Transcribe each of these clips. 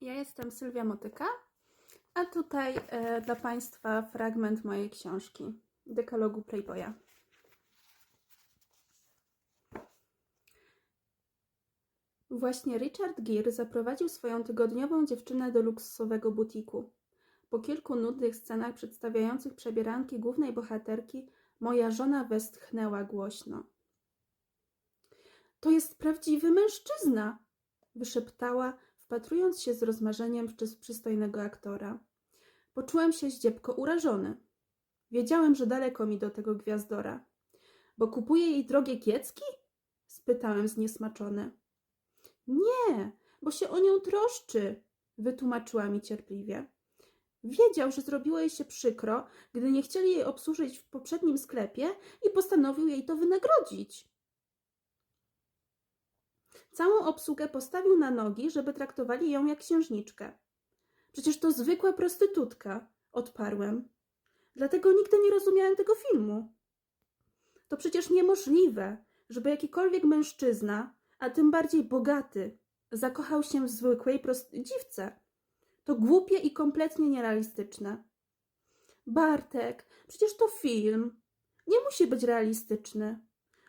Ja jestem Sylwia Motyka, a tutaj e, dla Państwa fragment mojej książki Dekalogu Playboya. Właśnie Richard Gere zaprowadził swoją tygodniową dziewczynę do luksusowego butiku. Po kilku nudnych scenach przedstawiających przebieranki głównej bohaterki, moja żona westchnęła głośno. To jest prawdziwy mężczyzna! wyszeptała, wpatrując się z rozmarzeniem w przystojnego aktora. Poczułem się zdziepko urażony. Wiedziałem, że daleko mi do tego gwiazdora. Bo kupuje jej drogie kiecki? spytałem zniesmaczony. Nie, bo się o nią troszczy, wytłumaczyła mi cierpliwie. Wiedział, że zrobiło jej się przykro, gdy nie chcieli jej obsłużyć w poprzednim sklepie i postanowił jej to wynagrodzić. Całą obsługę postawił na nogi, żeby traktowali ją jak księżniczkę. Przecież to zwykła prostytutka, odparłem. Dlatego nigdy nie rozumiałem tego filmu. To przecież niemożliwe, żeby jakikolwiek mężczyzna, a tym bardziej bogaty, zakochał się w zwykłej dziwce. To głupie i kompletnie nierealistyczne. Bartek, przecież to film. Nie musi być realistyczny.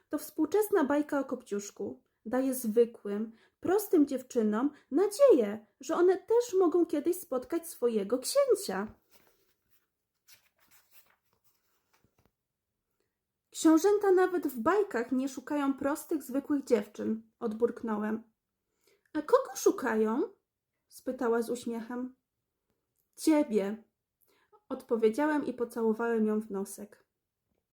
To współczesna bajka o Kopciuszku. Daje zwykłym, prostym dziewczynom nadzieję, że one też mogą kiedyś spotkać swojego księcia. Książęta nawet w bajkach nie szukają prostych, zwykłych dziewczyn, odburknąłem. A kogo szukają? spytała z uśmiechem. Ciebie, odpowiedziałem i pocałowałem ją w nosek.